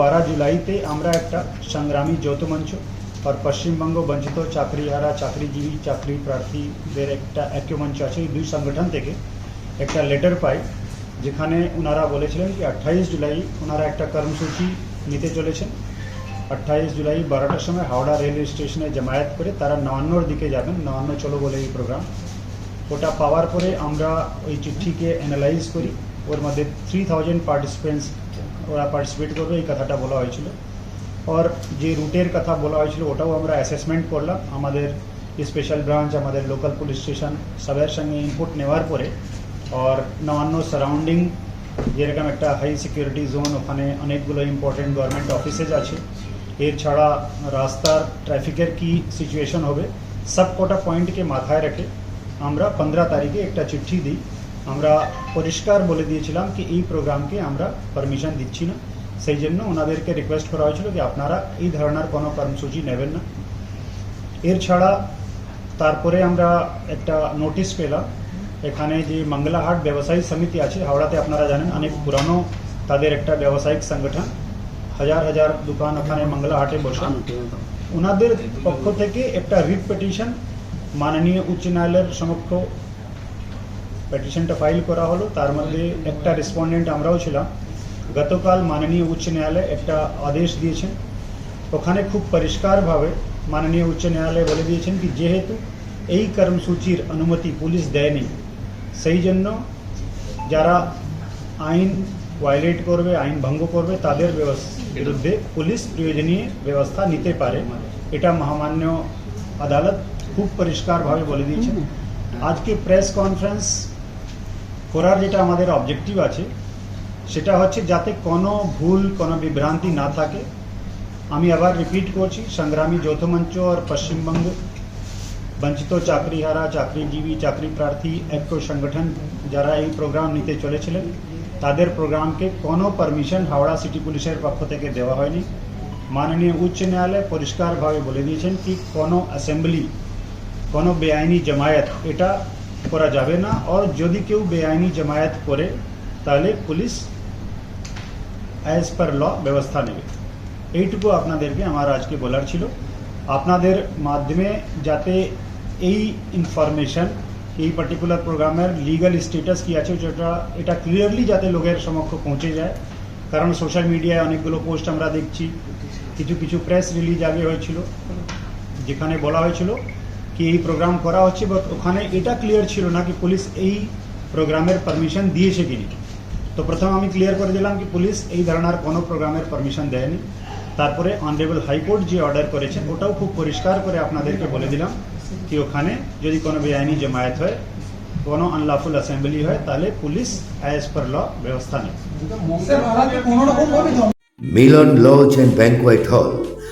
বারো জুলাইতে আমরা একটা সংগ্রামী যৌথ মঞ্চ আর পশ্চিমবঙ্গ বঞ্চিত চাকরিহারা চাকরিজীবী চাকরি প্রার্থীদের একটা ঐক্য মঞ্চ আছে। এই দুই সংগঠন থেকে একটা লেটার পাই, যেখানে ওনারা বলেছিলেন কি আঠাইশ জুলাই ওনারা একটা কর্মসূচি নিতে চলেছেন। আঠাইশ জুলাই বারোটার সময় হাওড়া রেলওয়ে স্টেশনে জামায়াত করে তারা নবান্নর দিকে যাবেন, নবান্ন চলো বলে এই প্রোগ্রাম ওটা পাওয়ার পরে আমরা ওই চিঠিকে অ্যানালাইজ করি। ওর মধ্যে থ্রি থাউজেন্ড পার্টিসিপেন্টস ওরা পার্টিসিপেট করবে, এই কথাটা বলা হয়েছিল। আর যে রুটের কথা বলা হয়েছিল, ওটাও আমরা অ্যাসেসমেন্ট করলাম। আমাদের স্পেশাল ব্রাঞ্চ আমাদের লোকাল পুলিশ স্টেশন সবের সঙ্গে ইনপুট নেওয়ার পরে, আর নবান্ন সারাউন্ডিং যেরকম একটা হাই সিকিউরিটি জোন ওখানে অনেকগুলো ইম্পর্টেন্ট গভর্নমেন্ট অফিসেস আছে। এর ছাড়া রাস্তার ট্রাফিকের কি সিচুয়েশন হবে সব কটা পয়েন্টকে মাথায় রেখে আমরা পনেরো তারিখে একটা চিঠি দিই। আমরা পরিষ্কার বলে দিয়েছিলাম কি এই প্রোগ্রামকে আমরা পারমিশন দিচ্ছি না। সেই জন্য ওনাদেরকে রিকোয়েস্ট করা হয়েছিল কি আপনারা এই ধরনের কোনো কর্মসূচি নেবেন না। এর ছাড়া তারপরে আমরা একটা নোটিশ পেলাম। এখানে যে মঙ্গলাহাট ব্যবসায়ী সমিতি আছে, হাওড়াতে আপনারা জানেন, অনেক পুরানো তাদের একটা ব্যবসায়িক সংগঠন। হাজার হাজার দোকান ওখানে মঙ্গলাহাটে বসে। ওনাদের পক্ষ থেকে একটা রিট পিটিশন মাননীয় উচ্চ ন্যায়ালয়ের সমক্ষ পিটিশনটা ফাইল করা হলো, তার মধ্যে একটা রেসপন্ডেন্ট আমরাও ছিলাম। গতকাল মাননীয় উচ্চ ন্যায়ালয় একটা আদেশ দিয়েছেন। ওখানে খুব পরিষ্কারভাবে মাননীয় উচ্চ ন্যায়ালয় বলে দিয়েছেন কি, যেহেতু এই কর্মসূচির অনুমতি পুলিশ দেয়নি, সেই জন্য যারা আইন ভায়োলেট করবে, আইন ভঙ্গ করবে, তাদের বিরুদ্ধে পুলিশ প্রয়োজনীয় ব্যবস্থা নিতে পারে। এটা মহামান্য আদালত খুব পরিষ্কারভাবে বলে দিয়েছেন। আজকে প্রেস কনফারেন্স করার যেটা আমাদের অবজেক্টিভ আছে, সেটা হচ্ছে যাতে কোনো ভুল, কোনো বিভ্রান্তি না থাকে। আমি আবার রিপিট করছি, সংগ্রামী যৌথ মঞ্চ আর পশ্চিমবঙ্গ বঞ্চিত চাকরিহারা, চাকরিজীবী, চাকরি প্রার্থী ঐক্য সংগঠন যারা এই প্রোগ্রাম নিতে চলেছিলেন, তাদের প্রোগ্রামকে কোনো পারমিশন হাওড়া সিটি পুলিশের পক্ষ থেকে দেওয়া হয়নি। মাননীয় উচ্চ ন্যায়ালয় পরিষ্কারভাবে বলে দিয়েছেন কি কোনো অ্যাসেম্বলি কোনো বেআইনি জামায়াত, এটা করা যাবে না, আর যদি কেউ বেআইনি জমায়েত করে, তাহলে পুলিশ অ্যাজ পার ল ব্যবস্থা নেবে। এইটুকু আপনাদেরকে আমার আজকে বলার ছিল। আপনাদের মাধ্যমে যাতে এই ইনফরমেশন এই পার্টিকুলার প্রোগ্রামের লিগাল স্ট্যাটাস কি আছে যেটা এটা ক্লিয়ারলি যাতে লোকের সমক্ষ পৌঁছে যায়। কারণ সোশ্যাল মিডিয়ায় অনেকগুলো পোস্ট আমরা দেখছি। কিছু কিছু প্রেস রিলিজ আগে হয়েছিল, যেখানে বলা হয়েছিল কি এই প্রোগ্রাম করা হচ্ছে বাট ওখানে এটা ক্লিয়ার ছিল না কি পুলিশ এই প্রোগ্রামের পারমিশন দিয়েছে কি কিনা তো প্রথম আমি ক্লিয়ার করে দিলাম কি পুলিশ এই ধরনের কোনো প্রোগ্রামের পারমিশন দেয়নি। তারপরে অনারেবল হাইকোর্ট যে অর্ডার করেছেন ওটাও খুব পরিষ্কার করে আপনাদেরকে বলে দিলাম কি ওখানে যদি কোনো বেআইনি জমায়েত হয় কোনো আনলাফুল অ্যাসেম্বলি হয় তাহলে পুলিশ অ্যাজ পার ল ব্যবস্থা নেবে। মিলন লজ অ্যান্ড ব্যাংকোয়েট হল